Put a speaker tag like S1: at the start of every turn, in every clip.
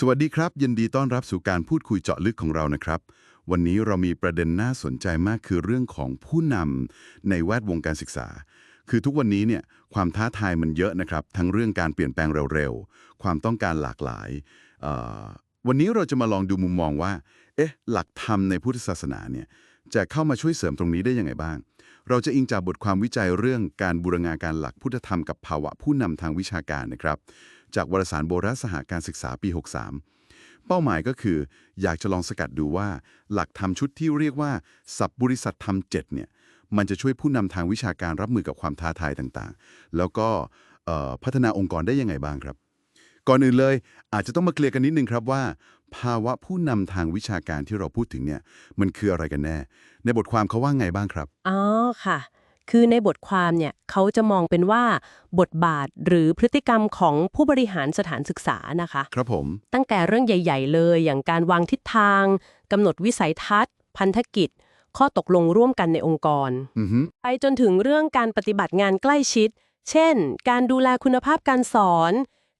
S1: สวัสดีครับ ยินดีต้อนรับสู่การพูดคุยเจาะลึกของเรานะครับ วันนี้เรามีประเด็นน่าสนใจมากคือเรื่องของผู้นำในแวดวงการศึกษา คือทุกวันนี้เนี่ยความท้าทายมันเยอะนะครับ ทั้งเรื่องการเปลี่ยนแปลงเร็วๆ ความต้องการหลากหลาย วันนี้เราจะมาลองดูมุมมองว่า เอ๊ะ หลักธรรมในพุทธศาสนาเนี่ยจะเข้ามาช่วยเสริมตรงนี้ได้ยังไงบ้าง เราจะอิงจากบทความวิจัยเรื่องการบูรณาการหลักพุทธธรรมกับภาวะผู้นำทางวิชาการนะครับ จากวารสารโบราณสหการศึกษาปี 63 เป้าหมายก็คืออยากจะลองสกัดดูว่า หลักธรรมชุดที่เรียกว่า สับบริษัทธรรม7เนี่ยมันจะช่วยผู้นำทางวิชาการรับมือกับความท้าทายต่างๆ แล้วก็พัฒนาองค์กรได้ยังไงบ้างครับ ก่อนอื่นเลยอาจจะต้องมาเคลียร์กันนิดนึงครับว่า ภาวะผู้นำทางวิชาการที่เราพูดถึงเนี่ยมันคืออะไรกันแน่ ในบทความเขาว่าไงบ้างครับ
S2: อ๋อค่ะ คือในบทความเนี่ยเขาจะมองเป็นว่าบทบาทหรือพฤติกรรมของผู้บริหารสถานศึกษานะคะ
S1: ครับผม
S2: ตั้งแต่เรื่องใหญ่ ๆ เลย อย่างการวางทิศทางกำหนดวิสัยทัศน์ พันธกิจ ข้อตกลงร่วมกันในองค์กร
S1: อือฮึ
S2: ไปจนถึงเรื่องการปฏิบัติงานใกล้ชิด เช่น การดูแลคุณภาพการสอน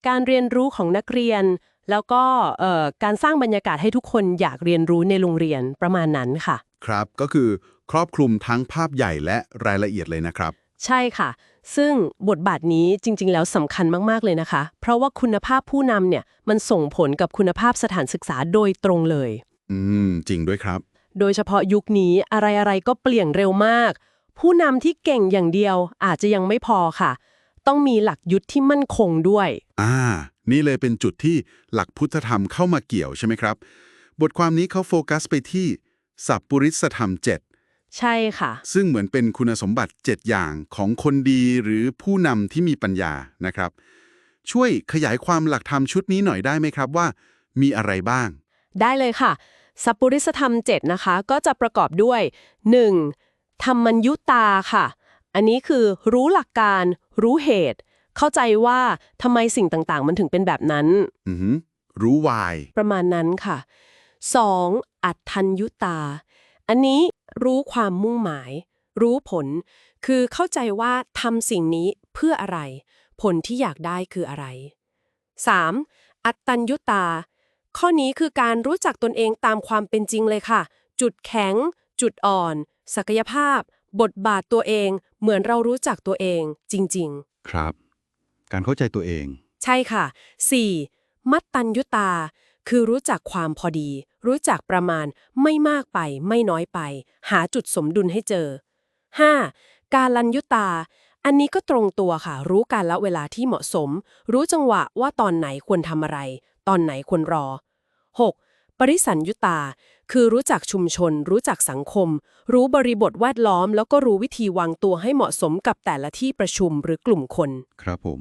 S2: การเรียนรู้ของนักเรียน แล้วก็เอ่อการสร้างบรรยากาศให้ทุกคนอยากเรียนรู้ในโรงเรียนประมาณนั้นค่ะ
S1: ครับ ก็คือครอบคลุมทั้งภาพใหญ่และรายละเอียดเลยนะครับ
S2: ใช่ค่ะ ซึ่งบทบาทนี้จริง ๆ แล้วสำคัญมาก ๆ เลยนะคะ เพราะว่าคุณภาพผู้นำเนี่ยมันส่งผลกับคุณภาพสถานศึกษาโดยตรงเลย
S1: อืม จริงด้วยครับ
S2: โดยเฉพาะยุคนี้อะไรๆก็เปลี่ยนเร็วมาก ผู้นำที่เก่งอย่างเดียวอาจจะยังไม่พอค่ะ ต้องมีหลักยุทธที่มั่นคงด้วย
S1: อ่า นี่เลยเป็นจุดที่หลักพุทธธรรมเข้ามาเกี่ยวใช่ไหมครับ บทความนี้เขาโฟกัสไปที่ สัพปุริสธรรม7
S2: ใช่ค่ะ
S1: ซึ่งเหมือนเป็นคุณสมบัติ 7 อย่างของคนดีหรือผู้นำที่มีปัญญานะครับ ช่วยขยายความหลักธรรมชุดนี้หน่อยได้ไหมครับว่า มีอะไรบ้าง
S2: ได้เลยค่ะ สัพปุริสธรรม 7 นะคะ ก็จะประกอบด้วย 1. ธรรมัญยุตาค่ะ อันนี้คือรู้หลักการ รู้เหตุ เข้าใจว่าทำไมสิ่งต่างๆ มันถึงเป็นแบบนั้น
S1: อือหือรู้วาย
S2: ประมาณนั้นค่ะ 2. อัตทัญยุตา อันนี้รู้ความมุ่งหมาย รู้ผล คือเข้าใจว่าทำสิ่งนี้เพื่ออะไร ผลที่อยากได้คืออะไร 3. อัตตัญยุตา ข้อนี้คือการรู้จักตนเองตามความเป็นจริงเลยค่ะ จุดแข็ง จุดอ่อน ศักยภาพ บทบาทตัวเอง เหมือนเรารู้จักตัวเอง จริง ๆ
S1: ครับ การเข้าใจตัวเอง
S2: ใช่ค่ะ 4. มัตตัญยุตา คือรู้จักความพอดี รู้จักประมาณไม่มากไปไม่น้อยไป หาจุดสมดุลให้เจอ 5. การลัญยุตา อันนี้ก็ตรงตัวค่ะ รู้การละเวลาที่เหมาะสม รู้จังหวะว่าตอนไหนควรทำอะไร ตอนไหนควรรอ 6. ปริสัญยุตา คือรู้จักชุมชน รู้จักสังคม รู้บริบทแวดล้อม แล้วก็รู้วิธีวางตัวให้เหมาะสมกับแต่ละที่ประชุมหรือกลุ่มคน
S1: ครับผม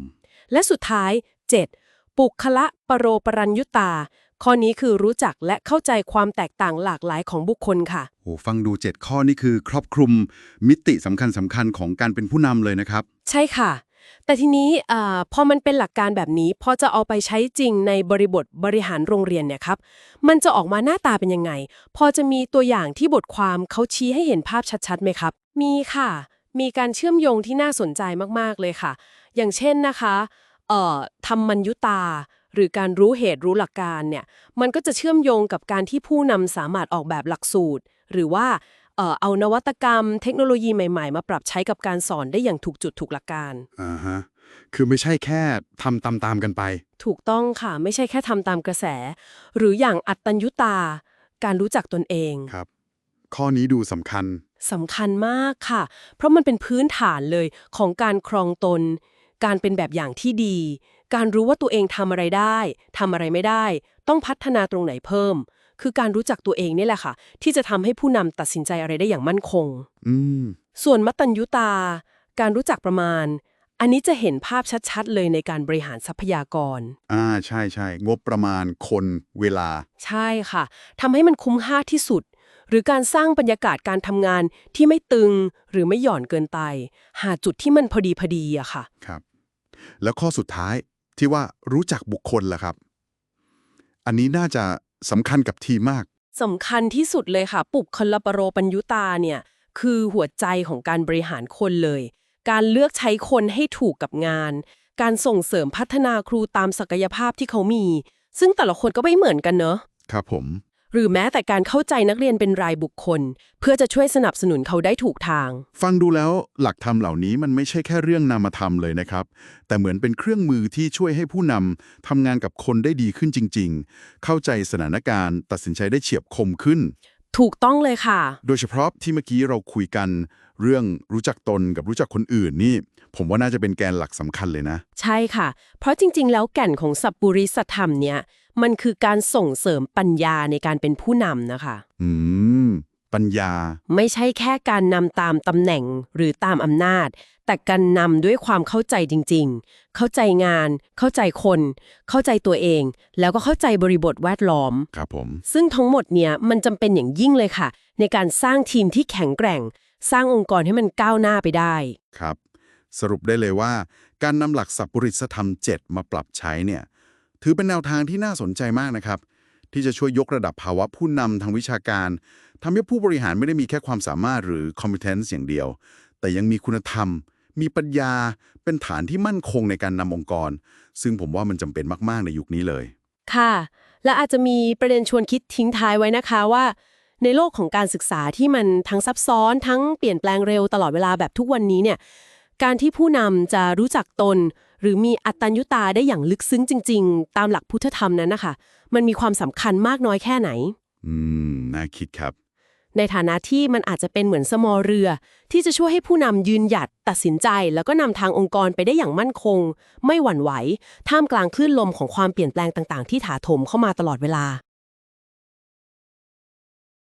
S2: และสุดท้าย 7. ปุคละปรโรปรัญยุตา ข้อนี้คือรู้จักและเข้าใจความแตกต่างหลากหลายของบุคคลค่ะ
S1: โอ้ฟังดู 7 ข้อนี่คือครอบคลุมมิติสำคัญสำคัญของการเป็นผู้นำเลยนะครับ
S2: ใช่ค่ะ แต่ทีนี้อ่าพอมันเป็นหลักการแบบนี้ พอจะเอาไปใช้จริงในบริบทบริหารโรงเรียนเนี่ยครับ มันจะออกมาหน้าตาเป็นยังไง พอจะมีตัวอย่างที่บทความเขาชี้ให้เห็นภาพชัดๆไหมครับ มีค่ะ มีการเชื่อมโยงที่น่าสนใจมากๆเลยค่ะ อย่างเช่นนะคะเอ่อธรรมัญยุตา หรือการรู้เหตุรู้หลักการเนี่ยมันก็จะเชื่อมโยงกับการที่ผู้นำสามารถออกแบบหลักสูตร หรือว่าเอ่อเอานวัตกรรม เทคโนโลยีใหม่ๆ มาปรับใช้กับการสอนได้อย่างถูกจุดถูกหลักการ
S1: อ่าฮะคือไม่ใช่แค่ทำตามๆกันไป
S2: ถูกต้องค่ะ ไม่ใช่แค่ทำตามกระแส หรืออย่างอัตตัญยุตา การรู้จักตนเอง
S1: ครับ ข้อนี้ดูสำคัญ
S2: สำคัญมากค่ะ เพราะมันเป็นพื้นฐานเลยของการครองตน การเป็นแบบอย่างที่ดี การรู้ว่าตัวเองทำอะไรได้ทำอะไรไม่ได้ ต้องพัฒนาตรงไหนเพิ่ม คือการรู้จักตัวเองนี่แหละค่ะ ที่จะทำให้ผู้นำตัดสินใจอะไรได้อย่างมั่นคง
S1: อืม
S2: ส่วนมัตตัญยุตา การรู้จักประมาณ อันนี้จะเห็นภาพชัดๆ เลยในการบริหารทรัพยากร
S1: อ่า ใช่ใช่งบประมาณคนเวลา
S2: ใช่ค่ะทำให้มันคุ้มค่าที่สุด หรือการสร้างบรรยากาศการทำงานที่ไม่ตึงหรือไม่หย่อนเกินไป หาจุดที่มันพอดีพอดีอะค่ะ
S1: ครับ แล้วข้อสุดท้าย ที่ว่ารู้จักบุคคลล่ะครับ อันนี้น่าจะสำคัญกับทีมมาก
S2: สำคัญที่สุดเลยค่ะ ปุกคลปโรปัญยุตาเนี่ย คือหัวใจของการบริหารคนเลย การเลือกใช้คนให้ถูกกับงาน การส่งเสริมพัฒนาครูตามศักยภาพที่เขามี ซึ่งแต่ละคนก็ไม่เหมือนกันเนอะ
S1: ครับผม
S2: หรือแม้แต่การเข้าใจนักเรียนเป็นรายบุคคล เพื่อจะช่วยสนับสนุนเขาได้ถูกทาง
S1: ฟังดูแล้วหลักธรรมเหล่านี้มันไม่ใช่แค่เรื่องนามธรรมเลยนะครับ แต่เหมือนเป็นเครื่องมือที่ช่วยให้ผู้นำทำงานกับคนได้ดีขึ้นจริง ๆ เข้าใจสถานการณ์ ตัดสินใจได้เฉียบคมขึ้น
S2: ถูกต้องเลยค่ะ
S1: โดยเฉพาะที่เมื่อกี้เราคุยกัน เรื่องรู้จักตนกับรู้จักคนอื่นนี่ ผมว่าน่าจะเป็นแกนหลักสำคัญเลยนะ
S2: ใช่ค่ะ เพราะจริง ๆ แล้วแก่นของสัพปุริสธรรมเนี่ย มันคือการส่งเสริมปัญญาในการเป็นผู้นำนะคะ
S1: อืม ปัญญา
S2: ไม่ใช่แค่การนำตามตำแหน่งหรือตามอำนาจ แต่การนำด้วยความเข้าใจจริง ๆ เข้าใจงาน เข้าใจคน เข้าใจตัวเอง แล้วก็เข้าใจบริบทแวดล้อม
S1: ครับผม
S2: ซึ่งทั้งหมดเนี่ยมันจำเป็นอย่างยิ่งเลยค่ะ ในการสร้างทีมที่แข็งแกร่ง สร้างองค์กรให้มันก้าวหน้าไปได้
S1: ครับ สรุปได้เลยว่า การนำหลักสัพปริสธรรม 7 มาปรับใช้เนี่ย ถือเป็นแนวทางที่น่าสนใจมากนะครับ ที่จะช่วยยกระดับภาวะผู้นำทางวิชาการทำให้ผู้บริหารไม่ได้มีแค่ความสามารถหรือ competence อย่างเดียว แต่ยังมีคุณธรรม มีปัญญา เป็นฐานที่มั่นคงในการนำองค์กร ซึ่งผมว่ามันจำเป็นมาก ๆ ในยุคนี้เลย
S2: ค่ะ และอาจจะมีประเด็นชวนคิดทิ้งท้ายไว้นะคะว่า ในโลกของการศึกษาที่มันทั้งซับซ้อน ทั้งเปลี่ยนแปลงเร็วตลอดเวลาแบบทุกวันนี้เนี่ย การที่ผู้นำจะรู้จักตน หรือมีอัตตัญญุตาได้อย่างลึกซึ้งจริง ๆ ตามหลักพุทธธรรมนั้นนะคะ มันมีความสำคัญมากน้อยแค่ไหน
S1: อืม น่าคิดครับ
S2: ในฐานะที่มันอาจจะเป็นเหมือนสมอเรือ ที่จะช่วยให้ผู้นำยืนหยัด ตัดสินใจ แล้วก็นำทางองค์กรไปได้อย่างมั่นคง ไม่หวั่นไหว ท่ามกลางคลื่นลมของความเปลี่ยนแปลงต่าง ๆ ที่ถาโถมเข้ามาตลอดเวลา